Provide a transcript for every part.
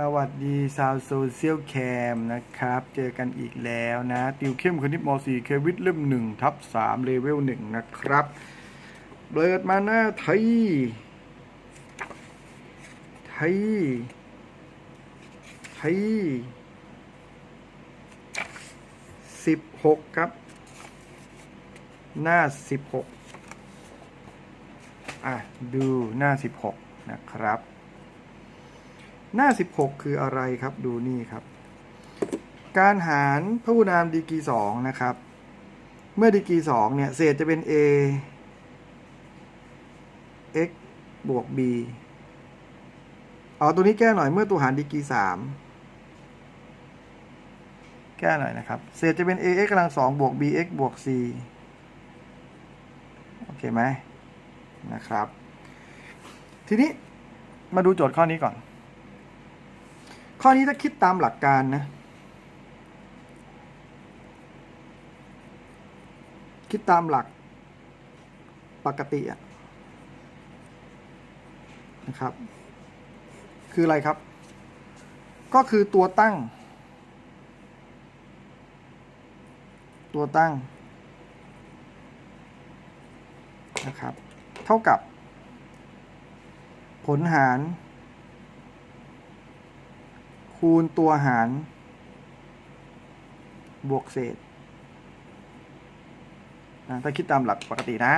สวัสดีชาวโซเชียลแคมนะครับ เจอกันอีกแล้วนะ ติวเข้มคณิตม .4 เควิทเล่มหนึ่งทับสามเลเวลหนึ่งนะครับเปิดมาหน้าไทย ไทย ไทยสิบหกครับ หน้าสิบหกอะ ดูหน้าสิบหกนะครับ หน้า 16 คืออะไรครับ ดูนี่ครับ การหารพหุนามดีกรี2นะครับ เมื่อดีกรี2เนี่ย เศษจะเป็น a x บวก b เอาตัวนี้แก้หน่อยเมื่อตัวหารดีกรี3แก้หน่อยนะครับ เศษจะเป็น a x กำลัง2บวก b x บวก c โอเคไหมนะครับ ทีนี้มาดูโจทย์ข้อนี้ก่อน ข้อนี้ถ้าคิดตามหลักการนะ คิดตามหลักปกติอะนะครับ คืออะไรครับ ก็คือตัวตั้ง ตัวตั้งนะครับ เท่ากับผลหาร คูณตัวหาร บวกเศษนะถ้าคิดตามหลักปกตินะ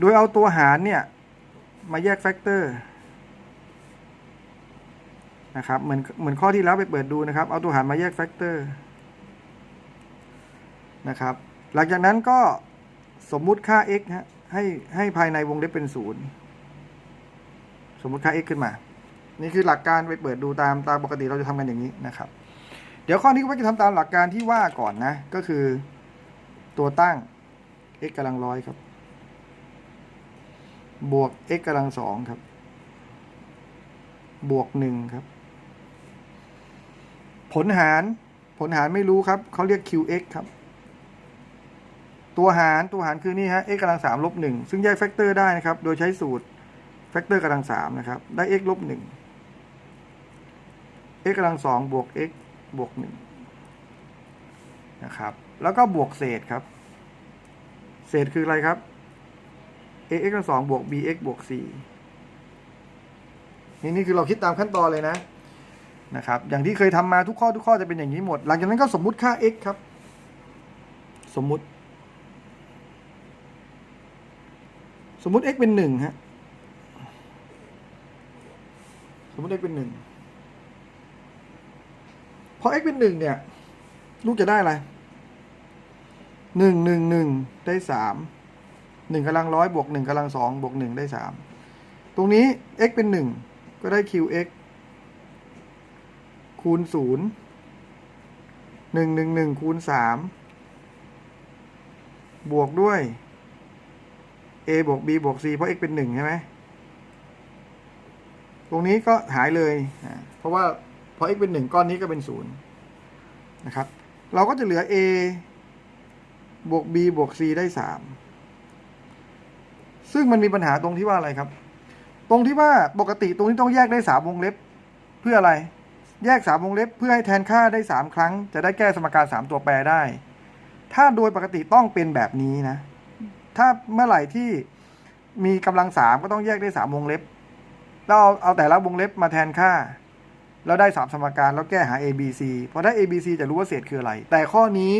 โดยเอาตัวหารเนี่ย มาแยกแฟกเตอร์นะครับเหมือนเหมือนข้อที่แล้วไปเปิดดูนะครับ เอาตัวหารมาแยกแฟกเตอร์นะครับ หลังจากนั้นก็สมมุติค่า x ฮะให้ให้ภายในวงเล็บเป็นศูนย์สมมุติค่า x ขึ้นมา นี่คือหลักการไปเปิดดูตามตามปกติเราจะทำกันอย่างนี้นะครับ เดี๋ยวข้อนี้ก็จะทำตามหลักการที่ว่าก่อนนะ ก็คือตัวตั้ง x กำลังร้อยครับ บวก x กำลังสองครับ บวกหนึ่งครับ ผลหารผลหารไม่รู้ครับเขาเรียก qx ครับ ตัวหารตัวหารคือนี่ฮะ x กำลังสามลบหนึ่งซึ่งแยกแฟกเตอร์ได้นะครับ โดยใช้สูตรแฟกเตอร์กำลังสามนะครับ ได้ x ลบหนึ่ง x กำลังสองบวก x บวกหนึ่งนะครับ แล้วก็บวกเศษครับ เศษคืออะไรครับ ax กำลังสองบวก bx บวก c นี่นี่คือเราคิดตามขั้นตอนเลยนะนะครับ อย่างที่เคยทำมาทุกข้อทุกข้อจะเป็นอย่างนี้หมด หลังจากนั้นก็สมมุติค่า x ครับ สมมุติ สมมุติ x เป็นหนึ่งฮะ สมมุติ x เป็นหนึ่ง พอ x เป็นหนึ่งเนี่ย ลูกจะได้อะไรหนึ่งหนึ่งหนึ่งได้สามหนึ่งกำลังร้อยบวกหนึ่งกำลังสองบวกหนึ่งได้สามตรงนี้ x เป็นหนึ่งก็ได้ qx คูณศูนย์หนึ่งหนึ่งหนึ่งคูณสามบวกด้วย a บวก b บวก c เพราะ x เป็นหนึ่งใช่ไหม ตรงนี้ก็หายเลย เพราะว่า พอ x เป็นหนึ่งก้อนนี้ก็เป็นศูนย์นะครับ เราก็จะเหลือ a บวก b บวก c ได้สามซึ่งมันมีปัญหาตรงที่ว่าอะไรครับ ตรงที่ว่าปกติตรงนี้ต้องแยกได้สามวงเล็บ เพื่ออะไร แยกสามวงเล็บ เพื่อให้แทนค่าได้สามครั้ง จะได้แก้สมการสามตัวแปรได้ ถ้าโดยปกติต้องเป็นแบบนี้นะ ถ้าเมื่อไหร่ที่มีกำลังสามก็ต้องแยกได้สามวงเล็บ แล้วเอาเอาแต่ละวงเล็บมาแทนค่า แล้วได้สามสมการแล้วแก้หา a b c พอได้ a b c จะรู้ว่าเศษคืออะไร แต่ข้อนี้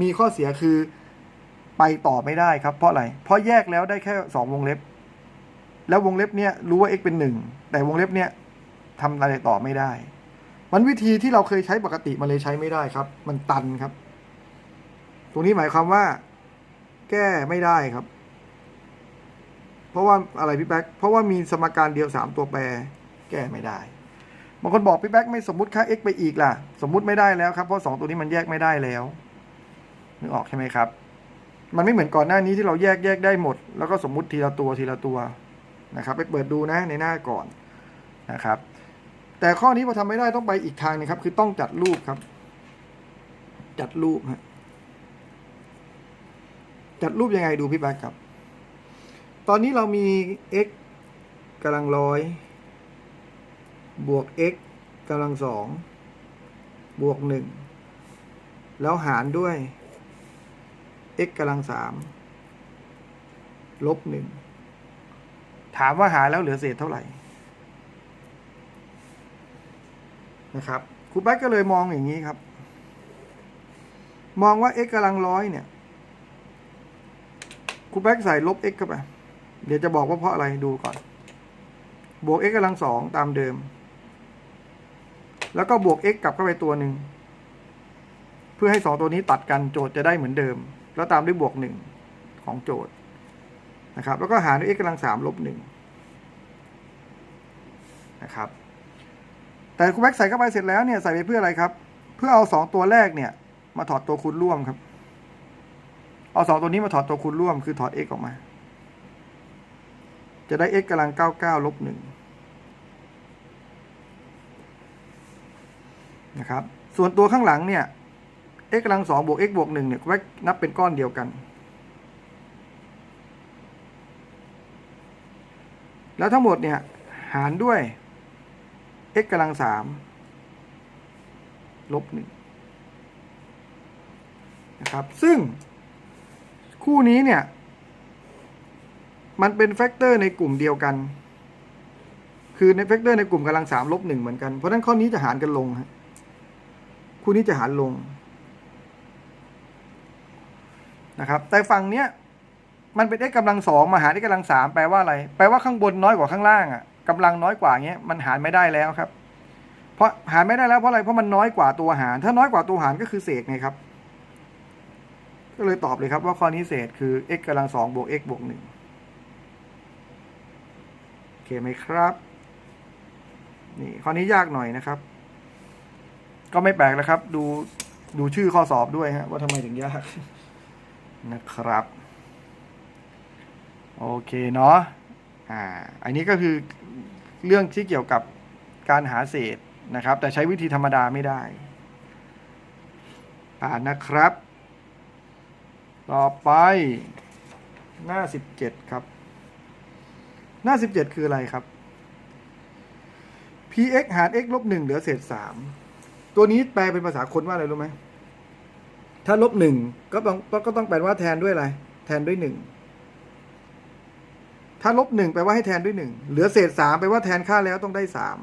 มีข้อเสียคือไปต่อไม่ได้ครับ เพราะอะไร เพราะแยกแล้วได้แค่สองวงเล็บ แล้ววงเล็บเนี้ยรู้ว่า x เป็นหนึ่งแต่วงเล็บเนี้ยทำอะไรต่อไม่ได้ มันวิธีที่เราเคยใช้ปกติมันเลยใช้ไม่ได้ครับ มันตันครับ ตรงนี้หมายความว่า แก้ไม่ได้ครับ เพราะว่าอะไรพี่แป๊กเพราะว่ามีสมการเดียวสามตัวแปร แก้ไม่ได้ บางคนบอกพี่แป๊กไม่สมมติค่า x ไปอีกล่ะ สมมุติไม่ได้แล้วครับเพราะสองตัวนี้มันแยกไม่ได้แล้วนึกออกใช่ไหมครับ มันไม่เหมือนก่อนหน้านี้ที่เราแยกแยกได้หมด แล้วก็สมมุติทีละตัวทีละตัวนะครับ ไปเปิดดูนะในหน้าก่อนนะครับ แต่ข้อนี้พอทำไม่ได้ต้องไปอีกทางนึงครับ คือต้องจัดรูปครับ จัดรูปฮะจัดรูปยังไงดูพี่แบ๊กครับ ตอนนี้เรามี x กำลังร้อย บวก x กำลังสองบวกหนึ่งแล้วหารด้วย x กำลังสามลบหนึ่งถามว่าหารแล้วเหลือเศษเท่าไหร่นะครับครูแป๊กก็เลยมองอย่างนี้ครับ มองว่า x กำลังร้อยเนี่ยครูแป๊กใส่ลบ x เข้าไป เดี๋ยวจะบอกว่าเพราะอะไรดูก่อน บวก x กำลังสองตามเดิม แล้วก็บวก x กลับเข้าไปตัวหนึ่ง เพื่อให้สองตัวนี้ตัดกันโจทย์จะได้เหมือนเดิม แล้วตามด้วยบวกหนึ่งของโจทย์นะครับ แล้วก็หารด้วย x กำลังสามลบหนึ่งนะครับ แต่ครูแบ็กใส่เข้าไปเสร็จแล้วเนี่ยใส่ไปเพื่ออะไรครับ เพื่อเอาสองตัวแรกเนี่ย มาถอดตัวคูณร่วมครับ เอาสองตัวนี้มาถอดตัวคูณร่วมคือถอด x ออกมา จะได้ x กำลังเก้าเก้าลบห นะครับ ส่วนตัวข้างหลังเนี่ย x กำลังสองบวก x บวกหนึ่งเนี่ยแวกนับเป็นก้อนเดียวกัน แล้วทั้งหมดเนี่ยหารด้วย x กำลังสามลบหนึ่งนะครับ ซึ่งคู่นี้เนี่ย มันเป็นแฟกเตอร์ในกลุ่มเดียวกัน คือในแฟกเตอร์ในกลุ่มกำลังสามลบหนึ่งเหมือนกัน เพราะฉะนั้นข้อนี้จะหารกันลงฮะ คู่นี้จะหารลงนะครับ แต่ฝั่งเนี้ยมันเป็น x กำลังสองมาหาร x กำลังสามแปลว่าอะไร แปลว่าข้างบนน้อยกว่าข้างล่างอะกำลังน้อยกว่าเงี้ยมันหารไม่ได้แล้วครับ เพราะหารไม่ได้แล้วเพราะอะไรเพราะมันน้อยกว่าตัวหาร ถ้าน้อยกว่าตัวหารก็คือเศษไงครับ ก็เลยตอบเลยครับว่าข้อนี้เศษคือ x กำลังสองบวก x บวกหนึ่งโอเคไหมครับ นี่ข้อนี้ยากหน่อยนะครับ ก็ไม่แปลกแล้วครับ ดูดูชื่อข้อสอบด้วยฮะว่าทำไมถึงยากนะครับ โอเคเนาะอ่าอันนี้ก็คือเรื่องที่เกี่ยวกับการหาเศษนะครับ แต่ใช้วิธีธรรมดาไม่ได้อ่านนะครับ ต่อไปหน้าสิบเจ็ดครับ หน้าสิบเจ็ดคืออะไรครับ px หาร x ลบหนึ่งเหลือเศษสาม ตัวนี้แปลเป็นภาษาคนว่าอะไรรู้ไหมถ้าลบหนึ่งก็ต้องก็ต้องแปลว่าแทนด้วยอะไร แทนด้วยหนึ่งถ้าลบหนึ่งแปลว่าให้แทนด้วยหนึ่งเหลือเศษสามแปลว่าแทนค่าแล้วต้องได้สาม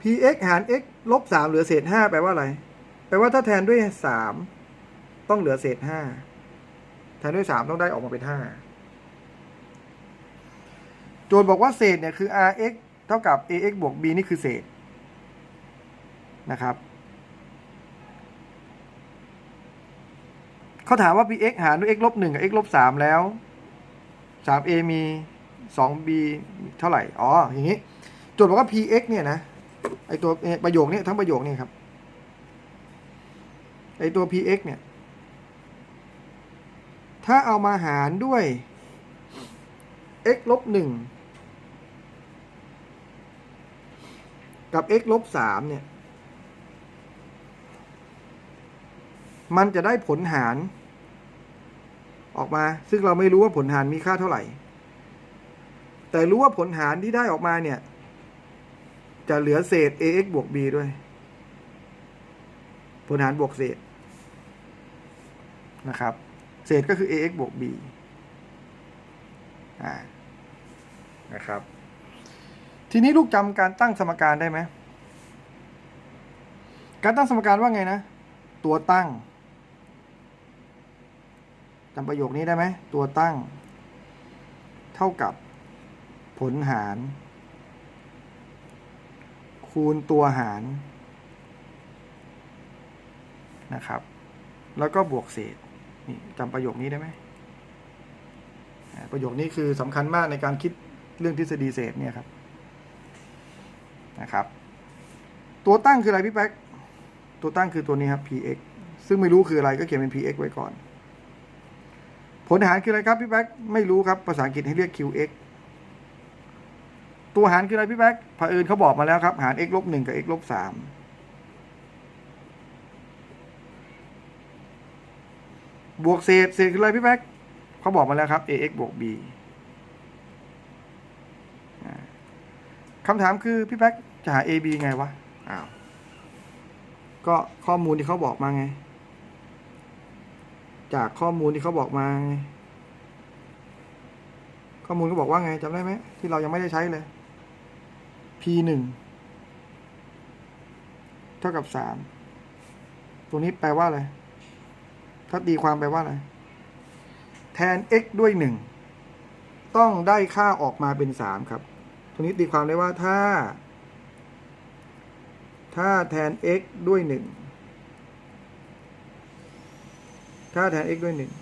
px หาร x ลบสามเหลือเศษห้าแปลว่าอะไร แปลว่าถ้าแทนด้วยสามต้องเหลือเศษห้าแทนด้วยสามต้องได้ออกมาเป็นห้าโจทย์บอกว่าเศษเนี่ยคือ rx เท่ากับ ax บวก b นี่คือเศษนะครับเขาถามว่า p x หารด้วย x ลบ1กับ x ลบ3แล้ว 3a มี 2b เท่าไหร่ อ๋อ อย่างนี้ โจทย์บอกว่า px เนี่ยนะ ไอตัวประโยคนี้ทั้งประโยคนี้ครับ ไอตัว px เนี่ย ถ้าเอามาหารด้วย x ลบ1 กับ x ลบสามเนี่ย มันจะได้ผลหาร ออกมา ซึ่งเราไม่รู้ว่าผลหารมีค่าเท่าไหร่ แต่รู้ว่าผลหารที่ได้ออกมาเนี่ย จะเหลือเศษ ax บวก b ด้วย ผลหารบวกเศษนะครับ เศษก็คือ ax บวก b อ่านะครับ ทีนี้ลูกจำการตั้งสมการได้ไหม การตั้งสมการว่าไงนะ ตัวตั้งจำประโยคนี้ได้ไหม ตัวตั้ง เท่ากับผลหาร คูณตัวหารนะครับ แล้วก็บวกเศษนี่จำประโยคนี้ได้ไหม ประโยคนี้คือสำคัญมากในการคิดเรื่องทฤษฎีเศษเนี่ยครับ นะครับ ตัวตั้งคืออะไรพี่แป๊กตัวตั้งคือตัวนี้ครับ px ซึ่งไม่รู้คืออะไรก็เขียนเป็น px ไว้ก่อน ผลหารคืออะไรครับพี่แป๊กไม่รู้ครับภาษาอังกฤษให้เรียก qx ตัวหารคืออะไรพี่แป๊กเผอิญเขาบอกมาแล้วครับ หาร x ลบหนึ่งกับ x ลบสามบวกเศษ เศษคืออะไรพี่แป๊กเขาบอกมาแล้วครับ ax บวก b คำถามคือพี่แป๊ก จะหา a b ไงวะ อ้าว ก็ข้อมูลที่เขาบอกมาไง จากข้อมูลที่เขาบอกมาไง ข้อมูลก็บอกว่าไงจำได้ไหม ที่เรายังไม่ได้ใช้เลย p หนึ่งเท่ากับสามตัวนี้แปลว่าอะไร ถ้าตีความแปลว่าอะไร แทน x ด้วยหนึ่งต้องได้ค่าออกมาเป็นสามครับ ตัวนี้ตีความได้ว่าถ้า ถ้าแทน x ด้วยหนึ่งถ้าแทน x ด้วยหนึ่ง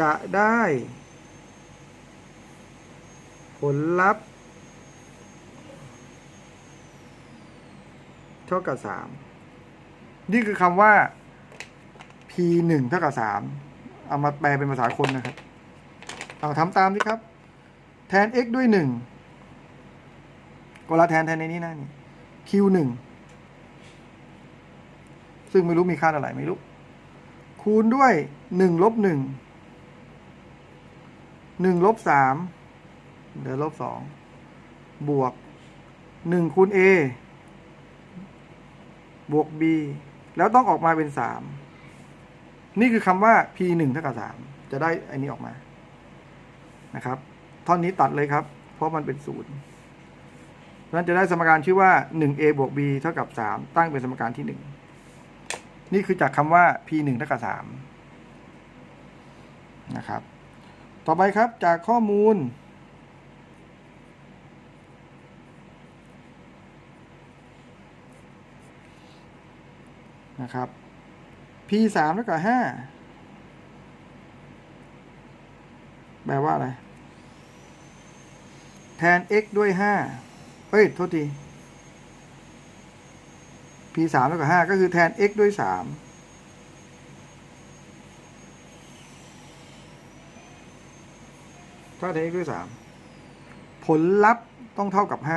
จะได้ ผลลัพธ์เท่ากับสามนี่คือคำว่า p หนึ่งเท่ากับสามเอามาแปลเป็นภาษาคนนะครับ เอาทำตามสิครับ แทน x ด้วยหนึ่งก็ละแทนแทนในนี้นะนี่ q หนึ่งซึ่งไม่รู้มีค่าเท่าไหร่ไม่รู้ คูณด้วยหนึ่งลบหนึ่งหนึ่งลบสามเหลือลบสองบวกหนึ่งคูณ a บวก b แล้วต้องออกมาเป็นสามนี่คือคำว่า p หนึ่งเท่ากับสามจะได้อันนี้ออกมา นะครับ ท่อนนี้ตัดเลยครับ เพราะมันเป็นศูนย์ นั้นจะได้สมการชื่อว่า 1a บวก b เท่ากับ 3 ตั้งเป็นสมการที่ 1 นี่คือจากคำว่า p 1เท่ากับ3นะครับ ต่อไปครับจากข้อมูล นะครับ p 3เท่ากับ 5 แปลว่าอะไร แทน x ด้วย 5 เฮ้ย โทษที p 3เท่ากับ5ก็คือแทน x ด้วย3ถ้าแทน x ด้วย3ผลลัพธ์ต้องเท่ากับ5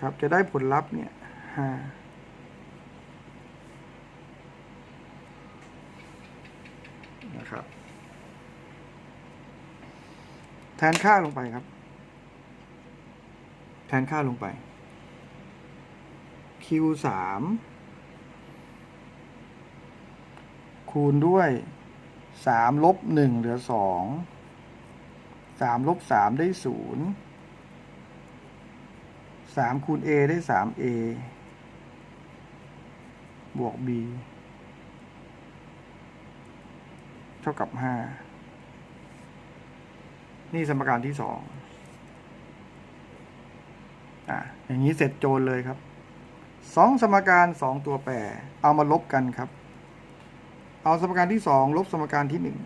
ครับ จะได้ผลลัพธ์เนี่ย5นะครับ แทนค่าลงไปครับ แทนค่าลงไป q สามคูณด้วยสามลบหนึ่งเหลือสองสามลบสามได้ศูนย์สามคูณ a ได้สาม a บวก b เท่ากับห้า นี่สมการที่สองอะอย่างนี้เสร็จโจทย์เลยครับสองสมการสองตัวแปร เอามาลบกันครับ เอาสมการที่สองลบสมการที่หนึ่ง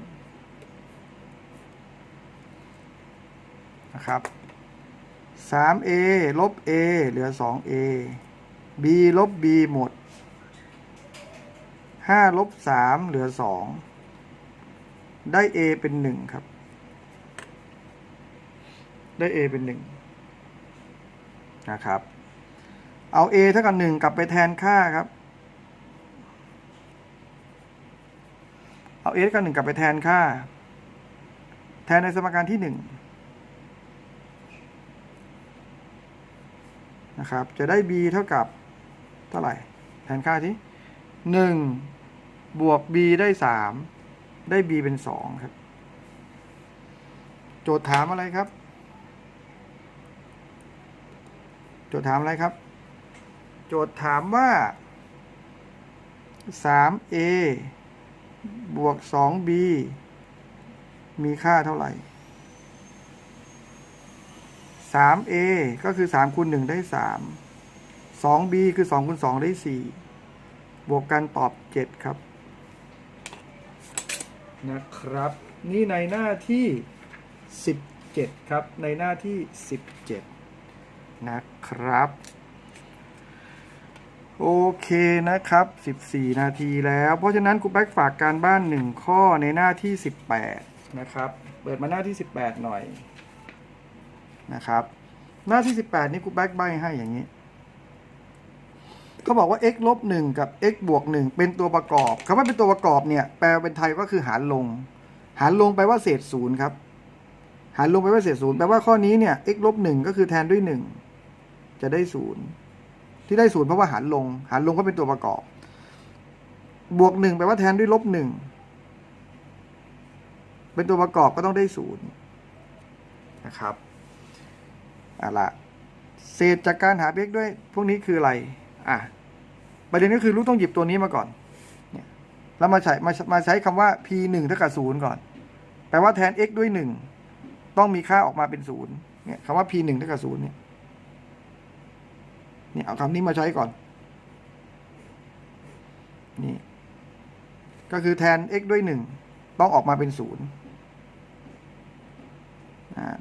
นะครับ 3a ลบ a เหลือ 2a b ลบ b หมด 5 ลบ 3 เหลือ 2 ได้ a เป็น 1 ครับ ได้ a เป็น1นะครับ เอา a เท่ากับ1กลับไปแทนค่าครับ เอา a เท่ากับ1กลับไปแทนค่า แทนในสมการที่1นะครับจะได้ b เท่ากับเท่าไหร่ แทนค่าที่หนึ่งบวก b ได้สามได้ b เป็นสองครับ โจทย์ถามอะไรครับ โจทย์ถามอะไรครับ โจทย์ถามว่า 3a บวก 2b มีค่าเท่าไหร่ 3a ก็คือ 3คูณ1ได้ 3 2b คือ2คูณ2ได้ 4 บวกกันตอบ 7 ครับ นะครับ นี่ในหน้าที่ 17 ครับ ในหน้าที่ 17 นะครับ โอเคนะครับ 14 นาทีแล้ว เพราะฉะนั้นครูแบ็กฝากการบ้าน 1 ข้อในหน้าที่ 18 นะครับ เปิดมาหน้าที่ 18 หน่อยนะครับ หน้าที่ 18 นี่ครูแบ็กใบให้อย่างนี้เขาบอกว่า x ลบ1กับ x บวก1เป็นตัวประกอบคำว่าเป็นตัวประกอบเนี่ย แปลเป็นไทยก็คือหารลง หารลงไปว่าเศษศูนย์ครับ หารลงไปว่าเศษศูนย์แปลว่าข้อนี้เนี่ย x ลบหนึ่งก็คือแทนด้วยหนึ่ง จะได้ศูนย์ที่ได้ศูนย์เพราะว่าหารลง หารลงก็เป็นตัวประกอบ บวกหนึ่งแปลว่าแทนด้วยลบหนึ่งเป็นตัวประกอบก็ต้องได้ศูนย์นะครับอาละเศษจากการหา x ด้วย พวกนี้คืออะไร อะประเด็นก็คือลูกต้องหยิบตัวนี้มาก่อนเนี่ยแล้วมาใช้มามาใช้คำว่า p หนึ่งเท่ากับศูนย์ก่อน แปลว่าแทน x ด้วยหนึ่งต้องมีค่าออกมาเป็นศูนย์เนี่ยคำว่า p หนึ่งเท่ากับศูนย์เนี่ย นี่เอาคำนี้มาใช้ก่อน นี่ ก็คือแทน x ด้วยหนึ่งต้องออกมาเป็นศูนย์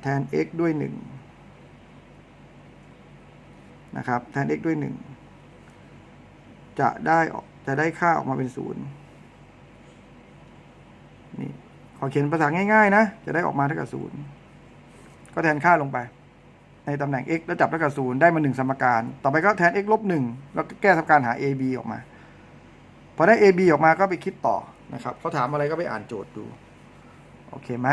แทน x ด้วยหนึ่งนะครับ แทน x ด้วยหนึ่งจะได้ออกจะได้ค่าออกมาเป็นศูนย์นี่ ขอเขียนภาษาง่าย ๆ นะ จะได้ออกมาเท่ากับศูนย์ก็แทนค่าลงไป ในตำแหน่ง x แล้วจับเท่ากับศูนย์ได้มาหนึ่งสมการ ต่อไปก็แทน x ลบหนึ่งแล้วก็แก้สมการหา a b ออกมา พอได้ a b ออกมาก็ไปคิดต่อนะครับเขาถามอะไรก็ไปอ่านโจทย์ดู โอเคไหม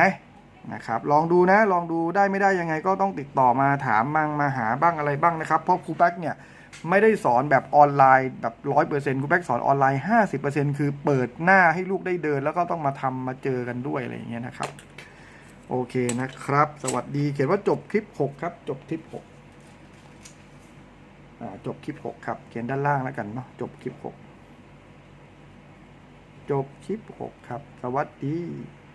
นะครับ ลองดูนะ ลองดูได้ไม่ได้ยังไงก็ต้องติดต่อมาถามบ้างมาหาบ้างอะไรบ้างนะครับ เพราะครูแป๊กเนี่ยไม่ได้สอนแบบออนไลน์แบบร้อยเปอร์เซ็นต์ครูแป๊กสอนออนไลน์ห้าสิบเปอร์เซ็นต์คือเปิดหน้าให้ลูกได้เดิน แล้วก็ต้องมาทำมาเจอกันด้วยอะไรอย่างเงี้ยนะครับ โอเคนะครับ สวัสดีเขียนว่าจบคลิป 6 ครับ จบคลิป6อ่าจบคลิป 6 ครับ เขียนด้านล่างแล้วกันเนาะจบคลิป 6 จบคลิป 6 ครับ สวัสดี